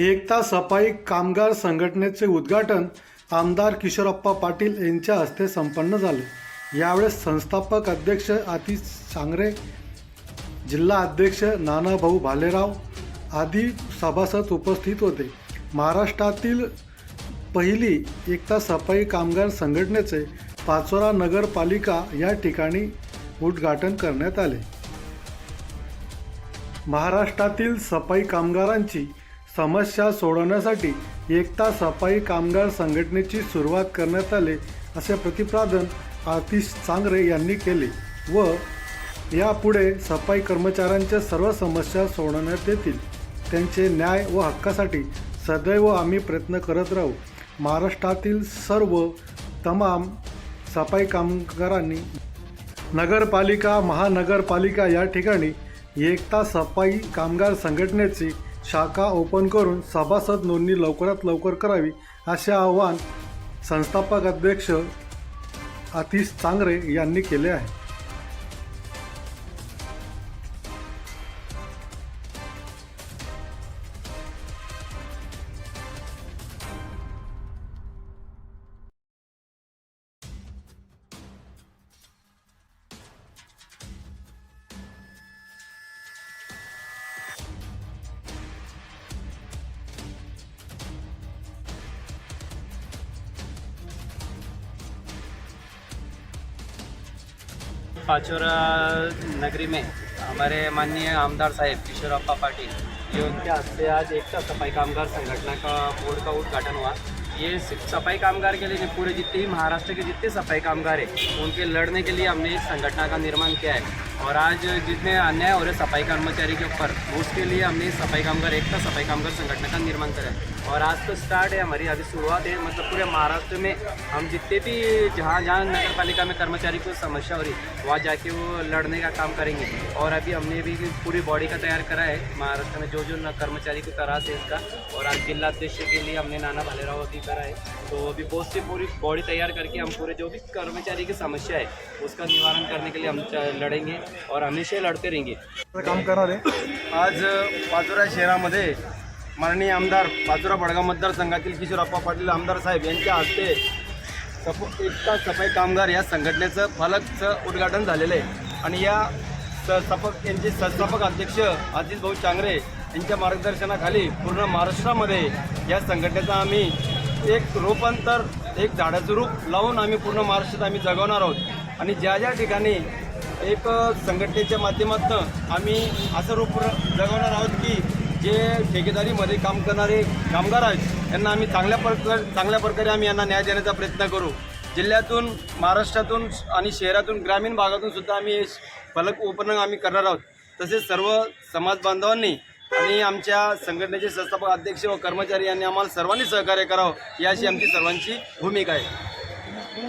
एकता सफाई कामगार संघटनेचे उद्घाटन आमदार किशोरप्पा पाटील यांच्या हस्ते संपन्न झाले. यावेळेस संस्थापक अध्यक्ष आतिश सांगरे जिल्हा अध्यक्ष नानाभाऊ भालेराव आदी सभासद उपस्थित होते. महाराष्ट्रातील पहिली एकता सफाई कामगार संघटनेचे पाचोरा नगरपालिका या ठिकाणी उद्घाटन करण्यात आले. महाराष्ट्रातील सफाई कामगारांची समस्या सोडवण्यासाठी एकता सफाई कामगार संघटनेची सुरुवात करण्यात आली असे प्रतिपादन आतिश चांगरे यांनी केले व यापुढे सफाई कर्मचाऱ्यांच्या सर्व समस्या सोडवण्यात येतील. त्यांचे न्याय व हक्कासाठी सदैव आम्ही प्रयत्न करत राहू. महाराष्ट्रातील सर्व तमाम सफाई कामगारांनी नगरपालिका महानगरपालिका या ठिकाणी एकता सफाई कामगार संघटनेची शाखा ओपन करून सभासद नोंदणी लवकरात लवकर करावी असे आवाहन संस्थापक अध्यक्ष आतिश चांगरे यांनी केले आहे. पाचोरा नगरी में हमारे माननीय आमदार साहेब किशोरप्पा पाटिल, ये उनके हस्ते आज एकता सफ़ाई कामगार संगठना का बोर्ड का उद्घाटन हुआ। ये सिर्फ़ सफ़ाई कामगार के लिए नहीं, पूरे जितने भी महाराष्ट्र के जितने सफ़ाई कामगार हैं, उनके लड़ने के लिए हमने इस संगठन का निर्माण किया है। और आज जितने अन्याय हो रहे सफ़ाई कर्मचारी के ऊपर, उसके लिए हमने सफ़ाई कामगार, एकता सफ़ाई कामगार संगठन का निर्माण करा है। और आज तो स्टार्ट है हमारी अभी शुरुआत है। मतलब पूरे महाराष्ट्र में हम जितने भी जहाँ जहाँ नगर पालिका में कर्मचारी को समस्या हो रही वहाँ जाके वो लड़ने का काम करेंगे। और अभी हमने भी पूरी बॉडी का तैयार करा है महाराष्ट्र में जो जो न कर्मचारी को तरास है इसका। और आज जिला अध्यक्ष के लिए हमने नाना भालेराव अभी करा है। तो अभी बहुत सी पूरी बॉडी तैयार करके हम पूरे जो भी कर्मचारी की समस्या है उसका निवारण करने के लिए हम लड़ेंगे। और हमेशा लड़ते रहेंगे। काम करणार आहे आज पाचोरा शहरामध्ये माननीय आमदार पाचोरा बडगाव मतदारसंघातील किशोरप्पा पाटील आमदार साहेब यांच्या हस्ते सफ एकता सफाई कामगार या संघटनेचं फलकचं उद्घाटन झालेलं आहे. आणि या संस्थापक यांचे संस्थापक अध्यक्ष आतिश भाऊ चांगरे यांच्या मार्गदर्शनाखाली पूर्ण महाराष्ट्रामध्ये या संघटनेचा आम्ही एक रूपांतर एक झाडाचं रूप लावून आम्ही पूर्ण महाराष्ट्रात आम्ही जगवणार आहोत. आणि ज्या ज्या ठिकाणी एक संघटनेच्या माध्यमातून आम्ही असं रूप जगवणार आहोत की जे ठेकेदारीमध्ये काम करणारे कामगार आहेत यांना आम्ही चांगल्या प्रकार चांगल्या प्रकारे आम्ही यांना न्याय देण्याचा प्रयत्न करू. जिल्ह्यातून महाराष्ट्रातून आणि शहरातून ग्रामीण भागातून सुद्धा आम्ही हे फलक ओपनिंग आम्ही करणार आहोत. तसेच सर्व समाज बांधवांनी आणि आमच्या संघटनेचे संस्थापक अध्यक्ष व कर्मचारी यांनी आम्हाला सर्वांनी सहकार्य करावं ही अशी आमची सर्वांची भूमिका आहे.